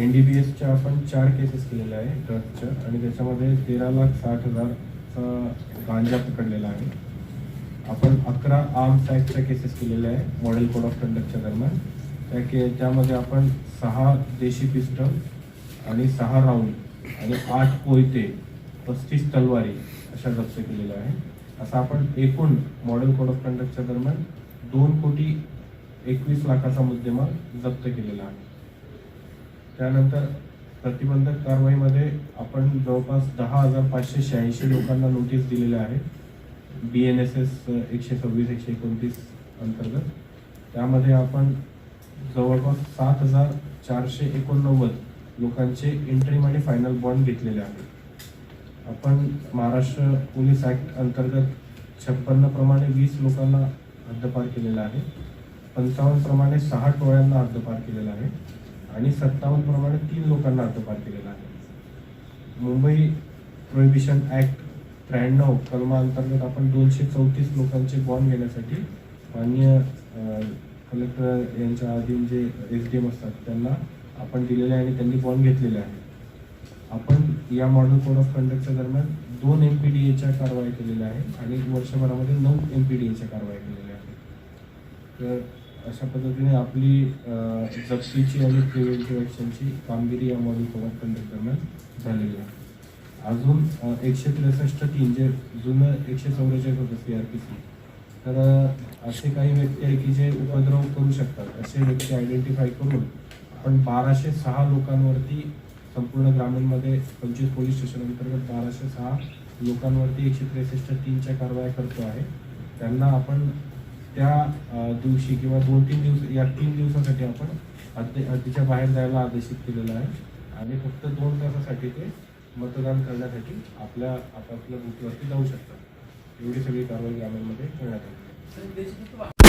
N D बी एसच्या आपण चार केसेस केलेल्या आहे ड्रग्सच्या आणि त्याच्यामध्ये तेरा लाख साठ हजारचा गांजा पकडलेला आहे. आपण अकरा आर्म्स ॲक्टच्या केसेस केलेल्या आहे मॉडेल कोड ऑफ कंडक्टच्या दरम्यान. त्या के त्यामध्ये आपण सहा देशी पिस्टल आणि सहा राऊंड आणि आठ कोयते पस्तीस तलवारी अशा जप्त केलेल्या आहे. असं आपण एकूण मॉडेल कोड ऑफ कंडक्टच्या दरम्यान दोन कोटी एकवीस लाखाचा मुद्देमाल जप्त केलेला आहे. त्यानंतर प्रतिबंधक कारवाईमध्ये आपण जवळपास दहा हजार पाचशे शहाऐंशी लोकांना नोटीस दिलेल्या आहे. बी एन एस एस एकशे सव्वीस एकशे एकोणतीस अंतर्गत. त्यामध्ये आपण जवळपास सात हजार चारशे एकोणनव्वद लोकांचे इंटरिम आणि फायनल बॉन्ड घेतलेले आहेत. आपण महाराष्ट्र पोलीस ॲक्ट अंतर्गत छप्पन्न प्रमाणे वीस लोकांना हद्दपार केलेला आहे. पंचावन्न प्रमाणे सहा टोळ्यांना हद्दपार केलेला आहे. आणि सत्तावन्न प्रमाणे तीन लोकांना हद्दपार केलेला आहे. मुंबई प्रोहिबिशन ॲक्ट त्र्याण्णव कलमाअंतर्गत आपण दोनशे चौतीस लोकांचे बॉन्ड घेण्यासाठी मान्य कलेक्टर यांच्या अधीन जे एस डी एम असतात त्यांना आपण दिलेले आहे आणि त्यांनी बॉन्ड घेतलेले आहे. आपण या मॉडेल कोड ऑफ कंडक्टच्या दरम्यान दोन एम पी डी एच्या कारवाई केलेल्या आहेत आणि वर्षभरामध्ये नऊ एम पी डी एच्या कारवाई केलेल्या आहेत. तर अशा पद्धतीने आपली अ, जप्तीची आणि प्रिव्हेंटिव्ह ॲक्शनची कामगिरी या मॉडेल कोड कंडक्ट दरम्यान झालेली आहे. अजून एकशे त्रेसष्ट तीन जे जुनं एकशे चौवेचाळीस होतं सी आर पी सी तर असे काही व्यक्ती आहे की जे उपद्रव करू शकतात. असे व्यक्ती आयडेंटिफाय करून आपण बाराशे सहा लोकांवरती संपूर्ण ग्रामीणमध्ये पंचवीस पोलीस स्टेशन अंतर्गत बाराशे सहा लोकांवरती एकशे त्रेसष्ट तीनच्या कारवाया करतो आहे. त्यांना आपण त्या दिवशी किंवा दोन तीन दिवस या तीन दिवसासाठी आपण अध्य हद्दीच्या बाहेर जायला आदेशित केलेलं आहे. आणि फक्त दोन तासासाठी ते मतदान करण्यासाठी आपल्या आपापल्या बूथवरती जाऊ शकतात. एवढी सगळी कारवाई ग्रामीणमध्ये करण्यात आली.